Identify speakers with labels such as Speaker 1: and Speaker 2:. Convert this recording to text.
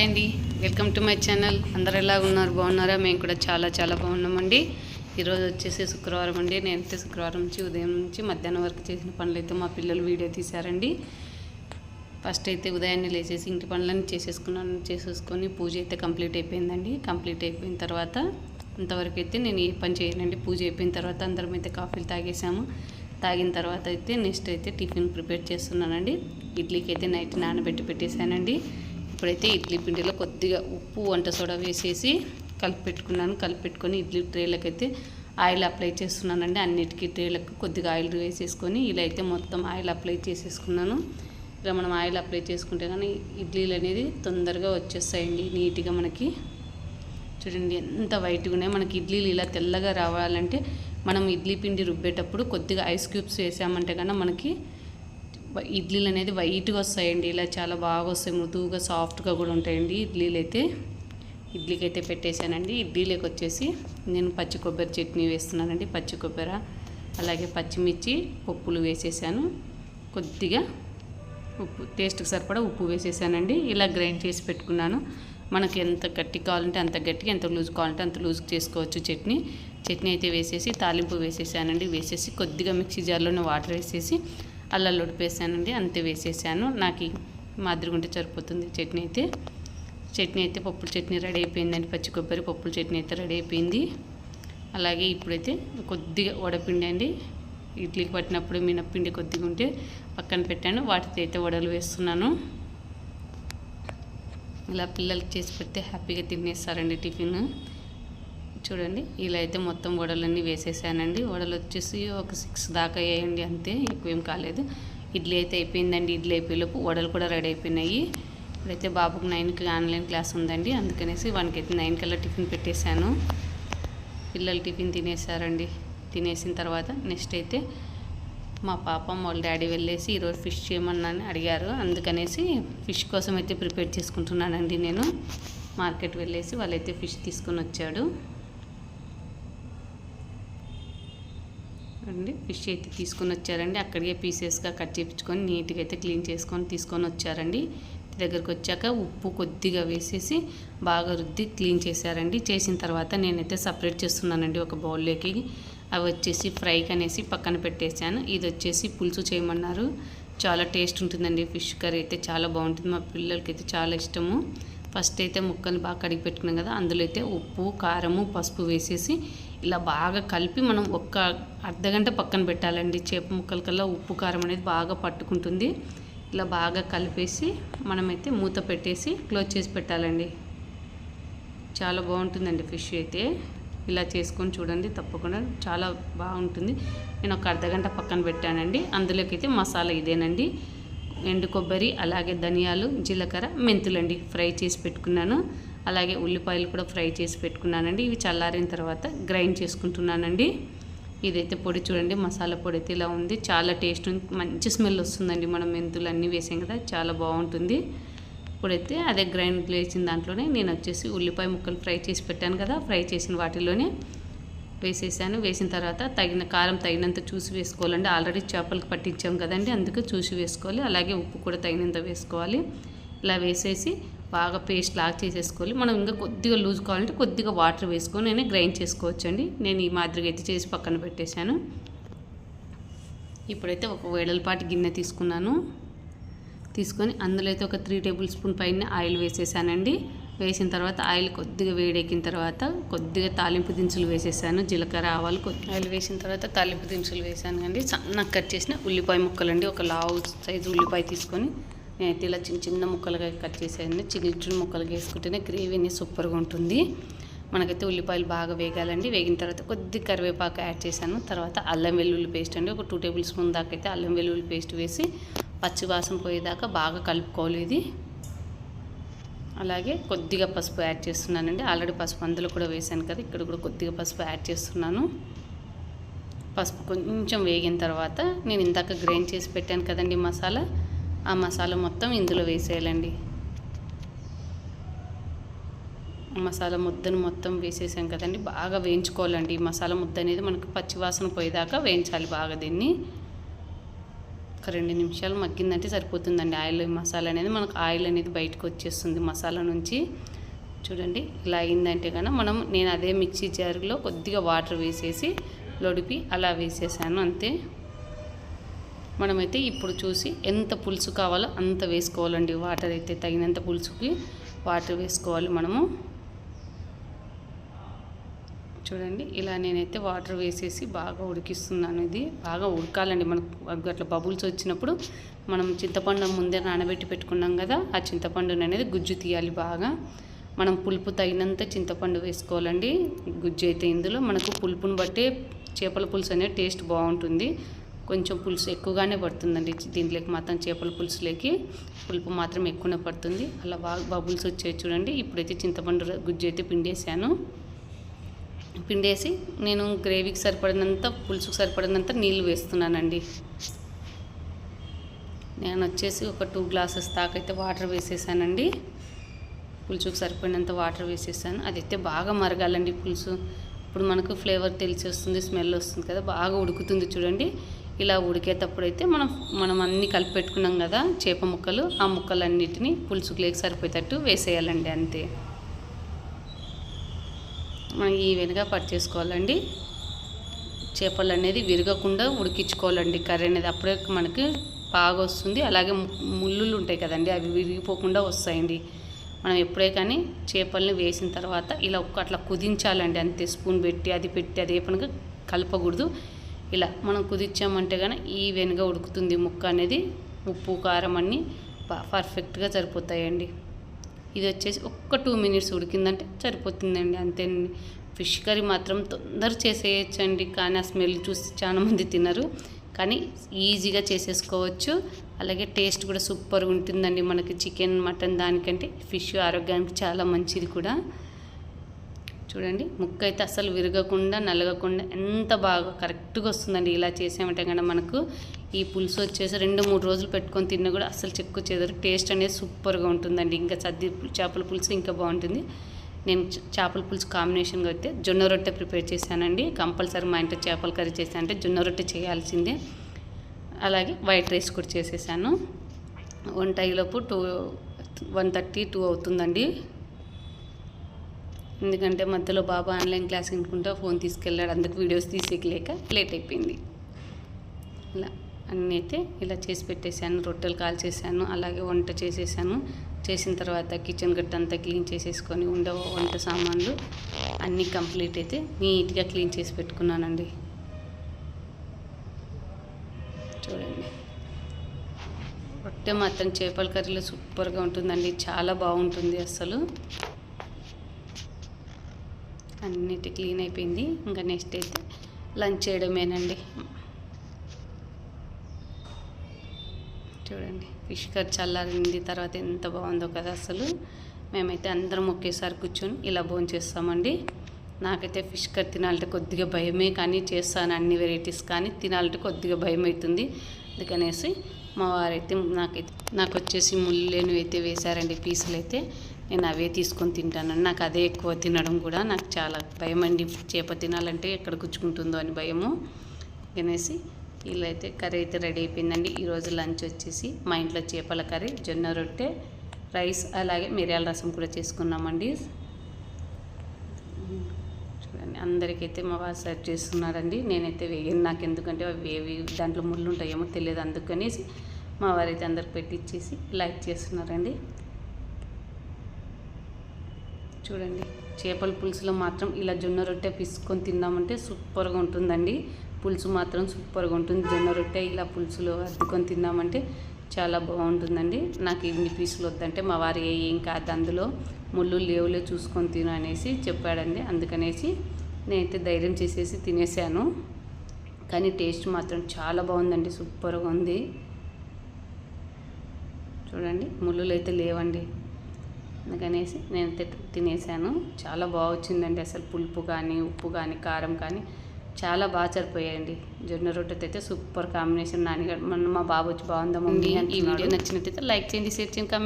Speaker 1: Hi అండి. Welcome to my channel. అందరు ఎలా ఉన్నారు? బాగున్నారా? మేము కూడా చాలా చాలా బాగున్నామండి. ఈరోజు వచ్చేసి శుక్రవారం అండి. నేనైతే శుక్రవారం నుంచి ఉదయం నుంచి మధ్యాహ్నం వరకు చేసిన పనులు మా పిల్లలు వీడియో తీశారండి. ఫస్ట్ అయితే ఉదయాన్నే లేచేసి ఇంటి పనులన్నీ చేసేసుకున్నాను. చేసేసుకొని పూజ అయితే కంప్లీట్ అయిపోయిందండి. కంప్లీట్ అయిపోయిన తర్వాత అంతవరకు అయితే నేను ఏ పని చేయనండి. పూజ అయిపోయిన తర్వాత అందరం అయితే కాఫీలు తాగేసాము. తాగిన తర్వాత అయితే నెక్స్ట్ అయితే టిఫిన్ ప్రిపేర్ చేస్తున్నానండి. ఇడ్లీకి అయితే నైట్ నానబెట్టి పెట్టేశానండి. ఇప్పుడైతే ఇడ్లీ పిండిలో కొద్దిగా ఉప్పు వంట సోడా వేసేసి కలిపి పెట్టుకున్నాను కలిపి పెట్టుకొని ఇడ్లీ ఆయిల్ అప్లై చేస్తున్నానండి. అన్నిటికీ ట్రేలకు కొద్దిగా ఆయిల్ వేసేసుకొని ఇలా అయితే మొత్తం ఆయిల్ అప్లై చేసేసుకున్నాను. ఇలా మనం ఆయిల్ అప్లై చేసుకుంటే కానీ ఇడ్లీలు అనేది తొందరగా వచ్చేస్తాయండి నీట్గా మనకి. చూడండి ఎంత వైట్గా ఉన్నాయి. మనకి ఇడ్లీలు ఇలా తెల్లగా రావాలంటే మనం ఇడ్లీ పిండి రుబ్బేటప్పుడు కొద్దిగా ఐస్ క్యూబ్స్ వేసామంటే కన్నా మనకి ఇడ్లీలు అనేది వైట్గా వస్తాయండి. ఇలా చాలా బాగా వస్తాయి. మృదువుగా సాఫ్ట్గా కూడా ఉంటాయండి ఇడ్లీలు అయితే ఇడ్లీకి అయితే పెట్టేశానండి. ఇడ్లీలోకి వచ్చేసి నేను పచ్చి కొబ్బరి చట్నీ వేస్తున్నానండి. పచ్చి కొబ్బరి అలాగే పచ్చిమిర్చి పప్పులు వేసేసాను. కొద్దిగా ఉప్పు టేస్ట్కి సరిపడా ఉప్పు వేసేసానండి. ఇలా గ్రైండ్ చేసి పెట్టుకున్నాను. మనకి ఎంత గట్టి కావాలంటే అంత గట్టిగా ఎంత లూజ్ కావాలంటే అంత లూజ్ చేసుకోవచ్చు చట్నీ. చట్నీ అయితే వేసేసి తాలింపు వేసేసానండి. వేసేసి కొద్దిగా మిక్సీ జార్లోనే వాటర్ వేసేసి అల్లాలు ఉడిపేసానండి అంతే వేసేసాను. నాకు మాదిరిగుంటే సరిపోతుంది చట్నీ అయితే. చట్నీ అయితే పప్పుల చట్నీ రెడీ అయిపోయిందండి పచ్చి కొబ్బరి పప్పుల చట్నీ అయితే రెడీ అయిపోయింది. అలాగే ఇప్పుడైతే కొద్దిగా వడపిండి అండి. ఇడ్లీకి పట్టినప్పుడు మినప్పిండి కొద్దిగా ఉంటే పక్కన పెట్టాను. వాటితో అయితే వడలు వేస్తున్నాను. ఇలా పిల్లలకి చేసి పెడితే హ్యాపీగా తినేస్తారండి టిఫిన్. చూడండి. ఇలా అయితే మొత్తం వడలన్నీ వేసేసానండి. వడలు వచ్చేసి ఒక సిక్స్ దాకా వేయండి అంతే ఎక్కువేం కాలేదు. ఇడ్లీ అయితే అయిపోయిందండి. ఇడ్లీ అయిపోయేలోపు వడలు కూడా రెడీ అయిపోయినాయి. ఇప్పుడైతే బాబుకి నైన్కి ఆన్లైన్ క్లాస్ ఉందండి. అందుకనేసి వానికి అయితే నైన్ కల్లా టిఫిన్ పెట్టేశాను. పిల్లలు టిఫిన్ తినేసారండి తినేసిన తర్వాత నెక్స్ట్ అయితే మా పాప వాళ్ళ డాడీ వెళ్ళేసి ఈరోజు ఫిష్ చేయమని అడిగారు. అందుకనేసి ఫిష్ కోసం అయితే ప్రిపేర్ చేసుకుంటున్నానండి నేను. మార్కెట్ వెళ్ళేసి వాళ్ళైతే ఫిష్ తీసుకొని వచ్చాడు. అండి ఫిష్ అయితే తీసుకొని వచ్చారండి అక్కడికే పీసెస్గా కట్ చేయించుకొని నీట్గా అయితే క్లీన్ చేసుకొని తీసుకొని వచ్చారండి దగ్గరికి వచ్చాక ఉప్పు కొద్దిగా వేసేసి బాగా రుద్ది క్లీన్ చేశారండి. చేసిన తర్వాత నేనైతే సపరేట్ చేస్తున్నానండి ఒక బౌల్లోకి. అవి వచ్చేసి ఫ్రైకి అనేసి పక్కన పెట్టేశాను. ఇది వచ్చేసి పులుసు చేయమన్నారు. చాలా టేస్ట్ ఉంటుందండి ఫిష్ కర్రీ అయితే చాలా బాగుంటుంది. మా పిల్లలకి అయితే చాలా ఇష్టము. ఫస్ట్ అయితే ముక్కలు బాగా కడిగి పెట్టుకున్నాం కదా అందులో అయితే ఉప్పు కారము పసుపు వేసేసి ఇలా బాగా కలిపి మనం ఒక్క అర్ధగంట పక్కన పెట్టాలండి. చేప ముక్కల కల్లా ఉప్పు కారం అనేది బాగా పట్టుకుంటుంది. ఇలా బాగా కలిపేసి మనమైతే మూత పెట్టేసి క్లోజ్ చేసి పెట్టాలండి. చాలా బాగుంటుందండి ఫిష్ అయితే. ఇలా చేసుకొని చూడండి తప్పకుండా చాలా బాగుంటుంది. నేను ఒక అర్ధగంట పక్కన పెట్టానండి. అందులోకి అయితే మసాలా ఇదేనండి. ఎండు కొబ్బరి అలాగే ధనియాలు జీలకర్ర మెంతులండి. ఫ్రై చేసి పెట్టుకున్నాను. అలాగే ఉల్లిపాయలు కూడా ఫ్రై చేసి పెట్టుకున్నానండి. ఇవి చల్లారిన తర్వాత గ్రైండ్ చేసుకుంటున్నానండి. ఇదైతే పొడి చూడండి మసాలా పొడి అయితే ఇలా ఉంది. చాలా టేస్ట్ ఉంది మంచి స్మెల్ వస్తుందండి. మనం మెంతులు అన్నీ వేసాం కదా చాలా బాగుంటుంది. ఇప్పుడైతే అదే గ్రైండ్ వేసిన దాంట్లోనే నేను వచ్చేసి ఉల్లిపాయ ముక్కలు ఫ్రై చేసి పెట్టాను కదా ఫ్రై చేసిన వాటిలోనే వేసేసాను. వేసిన తర్వాత తగిన కారం తగినంత చూసి వేసుకోవాలండి. ఆల్రెడీ చేపలకు పట్టించాం కదండి అందుకే చూసి వేసుకోవాలి. అలాగే ఉప్పు కూడా తగినంత వేసుకోవాలి. ఇలా వేసేసి బాగా పేస్ట్ లాగా చేసేసుకోవాలి. మనం ఇంకా కొద్దిగా లూజ్ కావాలంటే కొద్దిగా వాటర్ వేసుకొని నేను గ్రైండ్ చేసుకోవచ్చండి. నేను ఈ మాదిరిగా అయితే చేసి పక్కన పెట్టేశాను. ఇప్పుడైతే ఒక వేడలపాటి గిన్నె తీసుకున్నాను. తీసుకొని అందులో అయితే ఒక త్రీ టేబుల్ స్పూన్ పైన ఆయిల్ వేసేసానండి. వేసిన తర్వాత ఆయిల్ కొద్దిగా వేడెక్కిన తర్వాత కొద్దిగా తాలింపు దినుసులు వేసేసాను. జీలకర్ర ఆవాలు ఆయిల్ వేసిన తర్వాత తాలింపు దినుసులు వేసాను అండి. సన్నగా కట్ చేసిన ఉల్లిపాయ ముక్కలు అండి ఒక లావు సైజు ఉల్లిపాయ తీసుకొని నేనైతే ఇలా చిన్న చిన్న ముక్కలుగా కట్ చేసేయండి. చిన్న చిన్న ముక్కలుగా వేసుకుంటేనే గ్రేవీని సూపర్గా ఉంటుంది. మనకైతే ఉల్లిపాయలు బాగా వేగాలండి. వేగిన తర్వాత కొద్ది కరివేపాకు యాడ్ చేశాను. తర్వాత అల్లం వెల్లుల్లి పేస్ట్ అండి. ఒక టూ టేబుల్ స్పూన్ దాకా అయితే అల్లం వెల్లుల్లి పేస్ట్ వేసి పచ్చి వాసన పోయేదాకా బాగా కలుపుకోవాలి ఇది. అలాగే కొద్దిగా పసుపు యాడ్ చేస్తున్నానండి. ఆల్రెడీ పసుపు అందులో కూడా వేసాను కదా ఇక్కడ కూడా కొద్దిగా పసుపు యాడ్ చేస్తున్నాను. పసుపు కొంచెం వేగిన తర్వాత నేను ఇందాక గ్రైండ్ చేసి పెట్టాను కదండి మసాలా. ఆ మసాలా మొత్తం ఇందులో వేసేయాలండి. మసాలా ముద్దను మొత్తం వేసేసాం కదండి. బాగా వేయించుకోవాలండి. ఈ మసాలా ముద్ద అనేది మనకు పచ్చివాసన పోయేదాకా వేయించాలి బాగా దీన్ని. ఒక రెండు నిమిషాలు మగ్గిందంటే సరిపోతుందండి. ఆయిల్ మసాలా అనేది మనకు ఆయిల్ అనేది బయటకు వచ్చేస్తుంది మసాలా నుంచి. చూడండి ఇలా అయిందంటే కనుక మనం నేను అదే మిక్సీ జారులో కొద్దిగా వాటర్ వేసేసి లొడిపి అలా వేసేసాను అంతే. మనమైతే ఇప్పుడు చూసి ఎంత పులుసు కావాలో అంత వేసుకోవాలండి. వాటర్ అయితే తగినంత పులుసుకి వాటర్ వేసుకోవాలి మనము. చూడండి ఇలా నేనైతే వాటర్ వేసేసి బాగా ఉడికిస్తున్నాను ఇది. బాగా ఉడకాలండి మనకు. అట్లా బబుల్స్ వచ్చినప్పుడు మనం చింతపండు ముందే నానబెట్టి పెట్టుకున్నాం కదా ఆ చింతపండుని అనేది గుజ్జు తీయాలి బాగా. మనం పులుపు తగినంత చింతపండు వేసుకోవాలండి. గుజ్జు అయితే ఇందులో మనకు పులుపుని బట్టే చేపల పులుసు అనేది టేస్ట్ బాగుంటుంది. కొంచెం పులుసు ఎక్కువగానే పడుతుందండి. దీంట్లోకి మాత్రం చేపల పులుసులోకి పులుపు మాత్రం ఎక్కువనే పడుతుంది. అలా బాగా బబుల్స్ వచ్చే చూడండి. ఇప్పుడైతే చింతపండు గుజ్జు అయితే పిండేసాను పిండేసి నేను గ్రేవీకి సరిపడినంత పులుసుకు సరిపడినంత నీళ్ళు వేస్తున్నానండి. నేను వచ్చేసి ఒక టూ గ్లాసెస్ దాకైతే వాటర్ వేసేసానండి. పులుసుకు సరిపడినంత వాటర్ వేసేసాను. అదైతే బాగా మరగాలండి పులుసు. ఇప్పుడు మనకు ఫ్లేవర్ తెలిసి వస్తుంది స్మెల్ వస్తుంది కదా బాగా ఉడుకుతుంది చూడండి. ఇలా ఉడికేటప్పుడు అయితే మనం మనం అన్నీ కలిపి పెట్టుకున్నాం కదా చేప ముక్కలు ఆ ముక్కలన్నిటిని పులుసుకు లేక సరిపోయేటట్టు వేసేయాలండి అంతే. మనం ఈవెన్గా పట్ చేసుకోవాలండి. చేపలు అనేది విరగకుండా ఉడికించుకోవాలండి. కర్రీ అనేది అప్పుడే మనకి బాగా వస్తుంది. అలాగే ముళ్ళులు ఉంటాయి కదండి అవి విరిగిపోకుండా వస్తాయండి. మనం ఎప్పుడే కానీ చేపల్ని వేసిన తర్వాత ఇలా ఒక్క అట్లా కుదించాలండి. అంతే స్పూన్ పెట్టి అది పెట్టి అది ఏ పనుగా కలపకూడదు. ఇలా మనం కుదించామంటే కానీ ఈవెన్గా ఉడుకుతుంది ముక్క అనేది ఉప్పు కారం అన్నీ పర్ఫెక్ట్గా సరిపోతాయండి. ఇది వచ్చేసి ఒక్క టూ మినిట్స్ ఉడికిందంటే సరిపోతుందండి అంతేనండి. ఫిష్ కర్రీ మాత్రం తొందర చేసేయచ్చండి. కానీ ఆ స్మెల్ చూసి చాలామంది తినరు. కానీ ఈజీగా చేసేసుకోవచ్చు. అలాగే టేస్ట్ కూడా సూపర్గా ఉంటుందండి మనకి చికెన్ మటన్ దానికంటే. ఫిష్ ఆరోగ్యానికి చాలా మంచిది కూడా. చూడండి. ముక్క అయితే అసలు విరగకుండా నలగకుండా ఎంత బాగా కరెక్ట్గా వస్తుందండి. ఇలా చేసామంటే కనుక మనకు ఈ పులుసు వచ్చేసి రెండు మూడు రోజులు పెట్టుకొని తిన్నా కూడా అసలు చెక్కు చెదరు. టేస్ట్ అనేది సూపర్గా ఉంటుందండి. ఇంకా సద్ది చేపల పులుసు ఇంకా బాగుంటుంది. నేను చేపల పులుసు కాంబినేషన్గా అయితే జొన్న రొట్టె ప్రిపేర్ చేశానండి. కంపల్సరీ మా ఇంట్లో చేపల కర్రీ చేశానంటే జొన్న రొట్టె చేయాల్సిందే. అలాగే వైట్ రైస్ కూడా చేసేసాను. వంట అయ్యేలోపు టూ వన్ థర్టీ టూ అవుతుందండి. ఎందుకంటే మధ్యలో బాబా ఆన్లైన్ క్లాస్ వినుకుంటా ఫోన్ తీసుకెళ్ళాడు అందుకు వీడియోస్ తీసేయలేక లేట్ అయిపోయింది. ఇలా అన్నీ అయితే ఇలా చేసి పెట్టేశాను రొట్టెలు కాల్ చేశాను అలాగే వంట చేసేసాను చేసిన తర్వాత కిచెన్ గట్ట అంతా క్లీన్ చేసేసుకొని ఉండే వంట సామాన్లు అన్నీ కంప్లీట్ అయితే నీట్గా క్లీన్ చేసి పెట్టుకున్నానండి. చూడండి. రొట్టె మాత్రం చేపల కర్రీలో సూపర్గా ఉంటుందండి చాలా బాగుంటుంది అసలు అన్నిటి క్లీన్ అయిపోయింది. ఇంకా నెక్స్ట్ అయితే లంచ్ చేయడమేనండి. చూడండి ఫిష్ కర్రీ చల్లారింది. తర్వాత ఎంత బాగుందో కదా అసలు. మేమైతే అందరం ఒకేసారి కూర్చొని ఇలా భోజనం చేస్తామండి. నాకైతే ఫిష్ కర్రీ తినాలంటే కొద్దిగా భయమే కానీ చేస్తాను అన్ని వెరైటీస్ కానీ తినాలంటే కొద్దిగా భయం అవుతుంది. అందుకనేసి మా వారైతే నాకైతే నాకు వచ్చేసి ముళ్ళేను అయితే వేశారండి పీసులు అయితే నేను అవే తీసుకొని తింటాను నాకు అదే ఎక్కువ తినడం కూడా నాకు చాలా భయం అండి. చేప తినాలంటే ఎక్కడ గుచ్చుకుంటుందో అని భయము. అనేసి ఇలా అయితే కర్రీ అయితే రెడీ అయిపోయిందండి. ఈరోజు లంచ్ వచ్చేసి మా ఇంట్లో చేపల కర్రీ జొన్న రొట్టె రైస్ అలాగే మిరియాల రసం కూడా చేసుకున్నామండి. చూడండి అందరికైతే మా వారు సర్వ్ చేస్తున్నారండి. నేనైతే వేయను. నాకు ఎందుకంటే అవి ఏవి దాంట్లో ముళ్ళు ఉంటాయేమో తెలియదు. అందుకనేసి మా వారైతే అందరికి పెట్టిచ్చేసి లైక్ చేస్తున్నారండి. చూడండి. చేపల పులుసులో మాత్రం ఇలా జొన్న రొట్టె పిసుకొని తిన్నామంటే సూపర్గా ఉంటుందండి. పులుసు మాత్రం సూపర్గా ఉంటుంది. జొన్న రొట్టె ఇలా పులుసులో అద్దుకొని తిన్నామంటే చాలా బాగుంటుందండి. నాకు ఇన్ని పీసులు వద్దంటే మా వారు ఏం కాదు అందులో. ముళ్ళు లేవులే చూసుకొని తిను అనేసి చెప్పాడండి. అందుకనేసి నేనైతే ధైర్యం చేసేసి తినేసాను. కానీ టేస్ట్ మాత్రం చాలా బాగుందండి. సూపర్గా ఉంది. చూడండి. ముళ్ళులు అయితే లేవండి. అందుకనేసి నేను తినేసాను. చాలా బాగా వచ్చిందండి అసలు పులుపు కానీ ఉప్పు కానీ కారం కానీ చాలా బాగా సరిపోయాయండి. జొన్న రొట్టెతో అయితే సూపర్ కాంబినేషన్. నాన్నగారు మన మా బాబు వచ్చి బాగుందా మమ్మీ ఈ వీడియో నచ్చినట్టయితే లైక్ చేయండి షేర్ చేయండి